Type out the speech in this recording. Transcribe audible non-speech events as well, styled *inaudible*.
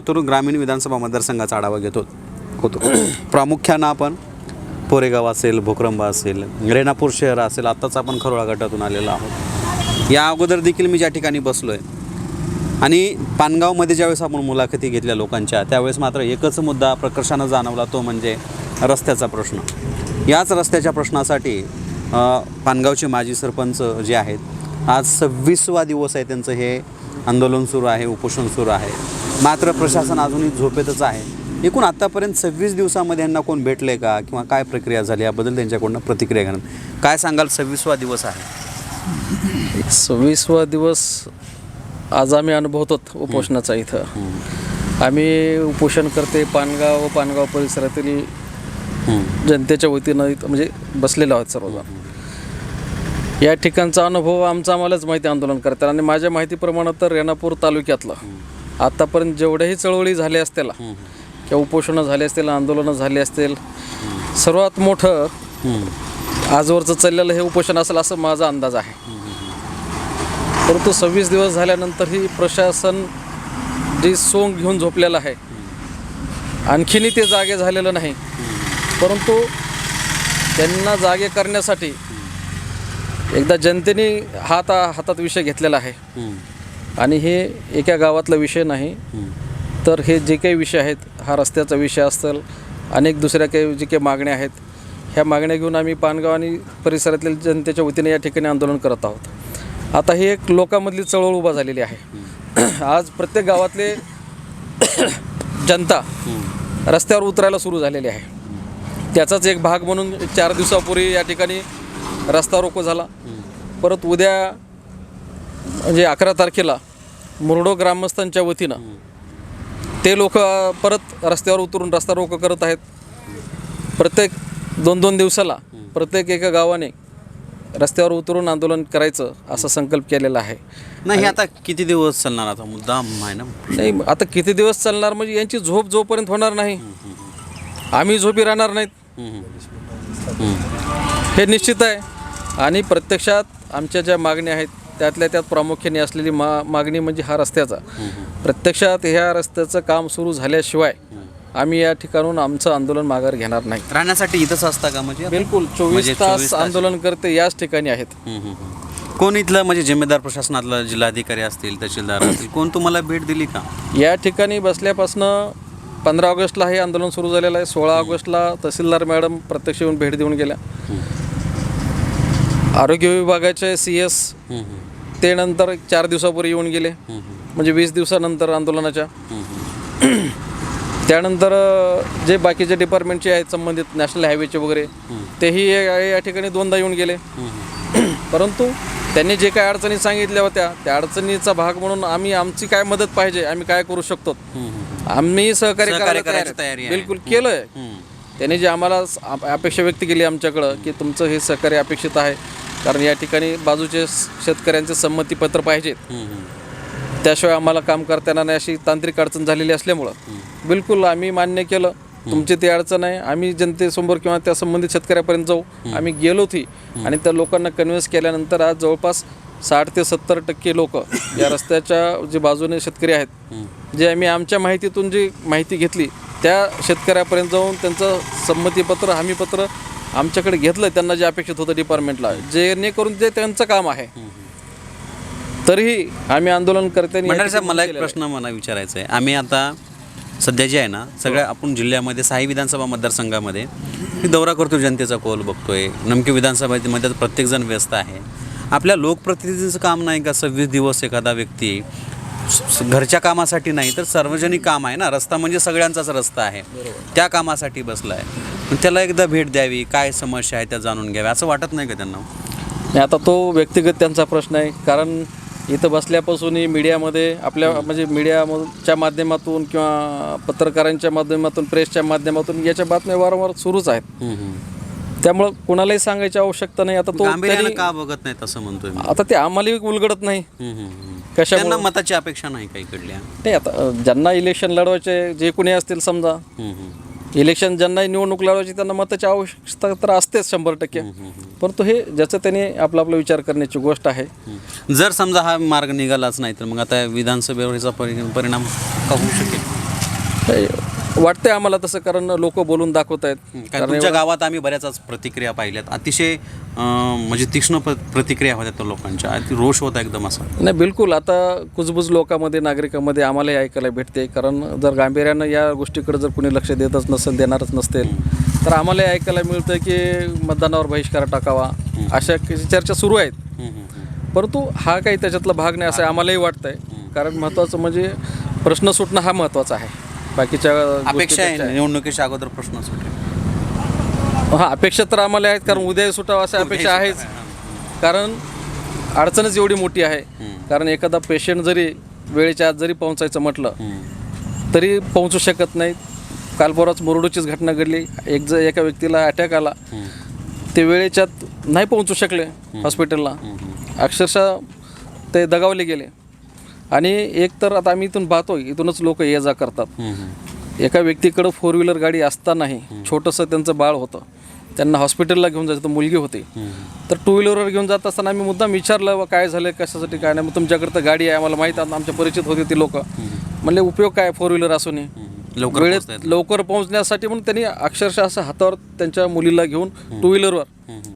लातूर ग्रामीण विधानसभा मतदारसंघाचा आढावा घेतो होतो. प्रामुख्यानं आपण पोरेगाव असेल भोकरंबा असेल रेणापूर शहर असेल आत्ताच आपण खरोळा गटातून आलेलो आहोत. या अगोदर देखील मी ज्या ठिकाणी बसलो आहे आणि पानगावमध्ये ज्यावेळेस आपण मुलाखती घेतल्या लोकांच्या त्यावेळेस मात्र एकच मुद्दा प्रकर्षानं जाणवला तो म्हणजे रस्त्याचा प्रश्न. याच रस्त्याच्या प्रश्नासाठी पानगावचे माजी सरपंच जे आहेत आज सव्वीसवा दिवस आहे त्यांचं हे आंदोलन सुरू आहे उपोषण सुरू आहे. मात्र प्रशासन अजूनही झोपेतच आहे. एकूण आत्तापर्यंत सव्वीस दिवसामध्ये यांना कोण भेटले का? किंवा काय प्रक्रिया झाली? याबद्दल त्यांच्याकडून प्रतिक्रिया घेणं काय सांगाल? सव्वीसवा दिवस आहे. सव्वीसवा दिवस आज आम्ही अनुभवतो उपोषणाचा इथं. आम्ही उपोषण करते पानगाव व पानगाव परिसरातील जनतेच्या वतीनं इथं म्हणजे बसलेलो आहोत सर्वजण. या ठिकाणचा अनुभव आमचा आम्हालाच माहिती आंदोलन करतात. आणि माझ्या माहितीप्रमाणे तर रेणापूर तालुक्यातलं आतापर्यंत जेवढ्याही चळवळी झाल्या असतील किंवा उपोषणं झाली असतील आंदोलनं झाली असतील सर्वात मोठं आजवरचं चाललेलं हे उपोषण असेल असं माझा अंदाज आहे. परंतु सव्वीस दिवस झाल्यानंतरही प्रशासन जी सोंग घेऊन झोपलेलं आहे आणखीनही ते जागे झालेलं नाही. परंतु त्यांना जागे करण्यासाठी एकदा जनतेने हात हातात विषय घेतलेला आहे. आणि हे एका गावातला विषय नाही. तर हे जे काही विषय आहेत हा रस्त्याचा विषय असेल अनेक दुसऱ्या काही जे काही मागण्या आहेत ह्या मागण्या घेऊन आम्ही पानगाव आणि परिसरातील जनतेच्या वतीने या ठिकाणी आंदोलन करत आहोत. आता ही एक लोकांमधली चळवळ उभा झालेली आहे. *clears throat* आज प्रत्येक गावातले *clears throat* जनता रस्त्यावर उतरायला सुरू झालेली आहे. त्याचाच एक भाग म्हणून चार दिवसापूर्वी या ठिकाणी रस्ता रोको झाला. परत उद्या म्हणजे अकरा तारखेला मुरडो ग्रामस्थांच्या वतीनं ते लोक परत रस्त्यावर उतरून रस्ता रोको करत आहेत. प्रत्येक दोन दोन दिवसाला प्रत्येक एका गावाने रस्त्यावर उतरून आंदोलन करायचं असा संकल्प केलेला आहे. नाही आता किती दिवस चालणार आता? मुद्दा आहे ना. नाही आता किती दिवस चालणार? म्हणजे यांची झोप जोपर्यंत होणार नाही आम्ही झोपी राहणार नाहीत. हे निश्चित आहे. आणि प्रत्यक्षात आमच्या ज्या मागण्या आहेत त्यातल्या त्यात प्रामुख्याने असलेली मा मागणी म्हणजे हा रस्त्याचा. प्रत्यक्षात ह्या रस्त्याचं काम सुरू झाल्याशिवाय आम्ही या ठिकाणून आमचं आंदोलन माघार घेणार नाही. राहण्यासाठी इथंच असता का म्हणजे? बिलकुल म्हणजे चोवीस 24 तास. आंदोलन करते याच ठिकाणी आहेत. हम्म, हम्म, हम्म. कोण इथलं म्हणजे जिम्मेदार प्रशासनातलं जिल्हाधिकारी असतील तहसीलदार असतील कोण तुम्हाला भेट दिली का? या ठिकाणी बसल्यापासनं पंधरा ऑगस्टला हे आंदोलन सुरू झालेलं आहे सोळा ऑगस्टला तहसीलदार मॅडम प्रत्यक्ष येऊन भेट देऊन गेल्या. आरोग्य विभागाचे सी एस हम्म, हम्म, ते नंतर एक चार दिवसापूर्वी येऊन गेले. म्हणजे वीस दिवसानंतर आंदोलनाच्या. *clears throat* त्यानंतर जे बाकीचे डिपार्टमेंटचे आहेत संबंधित नॅशनल हायवेचे वगैरे तेही या ठिकाणी दोनदा येऊन गेले. *clears throat* परंतु त्यांनी जे काय अडचणी सांगितल्या होत्या त्या अडचणीचा भाग म्हणून आम्ही आमची काय मदत पाहिजे आम्ही काय करू शकतो? आम्ही सहकार्य करायला तयार. बिलकुल केलंय. त्यांनी जे आम्हाला अपेक्षा व्यक्त केली आमच्याकडं की तुमचं हे सहकार्य अपेक्षित आहे. कारण या ठिकाणी बाजूचे शेतकऱ्यांचे संमतीपत्र पाहिजेत. त्याशिवाय आम्हाला काम करता येणार नाही अशी तांत्रिक अडचण झालेली असल्यामुळं. बिलकुल आम्ही मान्य केलं. तुमची ती अडचण आहे. आम्ही जनतेसमोर किंवा त्या संबंधित शेतकऱ्यापर्यंत जाऊ. आम्ही गेलो ती आणि त्या लोकांना कन्व्हिन्स केल्यानंतर आज जवळपास साठ ते सत्तर टक्के लोक या रस्त्याच्या जे बाजूने शेतकरी आहेत. जे आम्ही आमच्या माहितीतून जी माहिती घेतली त्या शेतकऱ्यापर्यंत जाऊन त्यांचं संमतीपत्र हमीपत्र आमच्याकडे घेतलं त्यांना जे अपेक्षित होतं डिपार्टमेंटला जेणेकरून ते त्यांचं काम आहे. तरीही आम्ही आंदोलन करते साहेब मला एक प्रश्न मला विचारायचा आहे आम्ही आता सध्या जे आहे ना सगळ्या आपण जिल्ह्यामध्ये साई विधानसभा मतदारसंघामध्ये मी दौरा करतो जनतेचा कौल बघतोय. नमकी विधानसभेमध्ये प्रत्येकजण व्यस्त आहे. आपल्या लोकप्रतिनिधीचं काम नाही का? सव्वीस दिवस एखादा व्यक्ती घरच्या कामासाठी नाही तर सार्वजनिक काम आहे ना. रस्ता म्हणजे सगळ्यांचाच रस्ता आहे. त्या कामासाठी बसला आहे. त्याला एकदा भेट द्यावी काय समस्या आहे त्या जाणून घ्याव्या असं वाटत नाही का त्यांना? नाही, आता तो व्यक्तिगत त्यांचा प्रश्न आहे. कारण इथं बसल्यापासूनही मीडियामध्ये आपल्या म्हणजे मीडियाच्या माध्यमातून किंवा पत्रकारांच्या माध्यमातून प्रेसच्या माध्यमातून याच्या बातम्या वारंवार सुरूच आहेत. त्यामुळं कुणालाही सांगायची आवश्यकता नाही. आता तो का बघत नाही तसं म्हणतोय मी? आता ते आम्हालाही उलगडत नाही. कशामुळं? त्यांना मताची अपेक्षा नाही काही कडल्या. नाही आता अ, ज्यांना इलेक्शन लढवायचे जे कोणी असतील समजा. इलेक्शन ज्यांना निवडणूक लढवायची त्यांना मताची आवश्यकता तर असतेच शंभर टक्के. परंतु हे ज्याचं त्यांनी आपला आपला विचार करण्याची गोष्ट आहे. जर समजा हा मार्ग निघालाच नाही तर मग आता विधानसभेवर याचा परि- परिणाम का होऊ शकेल? वाटतंय आम्हाला तसं कारण लोक बोलून दाखवत आहेत. कारण तुमच्या गावात आम्ही बऱ्याच प्रतिक्रिया पाहिल्यात. अतिशय म्हणजे तीक्ष्ण प्र- प्रतिक्रिया होत्या त्या लोकांच्या. रोष होता एकदम असा. नाही बिलकुल. आता कुजबुज लोकांमध्ये नागरिकांमध्ये आम्हालाही ऐकायला भेटते. कारण जर गांभीर्यानं या गोष्टीकडे जर कुणी लक्ष देतच नसेल देणारच नसतील तर आम्हालाही ऐकायला मिळतं की मतदानावर बहिष्कार टाकावा. अशा चर्चा सुरू आहेत. परंतु हा काही त्याच्यातला भाग नाही असं आम्हालाही वाटतंय. कारण महत्त्वाचं म्हणजे प्रश्न सुटणं हा महत्त्वाचा आहे. बाकीच्या अपेक्षा गोष्टीपेक्षा- आहे. निवडणुकीच्या अगोदर प्रश्न सुटेल हा अपेक्षा तर आम्हाला आहेत कारण उद्या सुटावं अशा अपेक्षा आहेच. कारण अडचणच एवढी मोठी आहे. कारण एखादा पेशंट जरी वेळेच्या आत जरी पोहोचायचं म्हटलं. तरी पोहोचू शकत नाही काल परवाच मुरडूचीच घटना घडली. एक ज एका व्यक्तीला अटॅक आला ते वेळेच्या आत नाही पोहोचू शकले हॉस्पिटलला अक्षरशः ते दगावले गेले. आणि एक तर आता आम्ही इथून पाहतो इथूनच लोक ये जा करतात. एका व्यक्तीकडं फोर व्हीलर गाडी असतानाही छोटंसं त्यांचं बाळ होतं. त्यांना हॉस्पिटलला घेऊन जायचं तर मुलगी होती. तर टू व्हीलरवर घेऊन जात असताना आम्ही मुद्दाम विचारलं "वा काय झालं कशासाठी काय नाही? मग तुमच्याकडे तर गाडी आहे आम्हाला माहीत आहे आमच्या परिचित होते ती लोक. म्हणले उपयोग काय फोर व्हीलर असूनही? लवकर वेळेत. लवकर पोहोचण्यासाठी म्हणून त्यांनी अक्षरशः असं हातावर त्यांच्या मुलीला घेऊन टू व्हीलरवर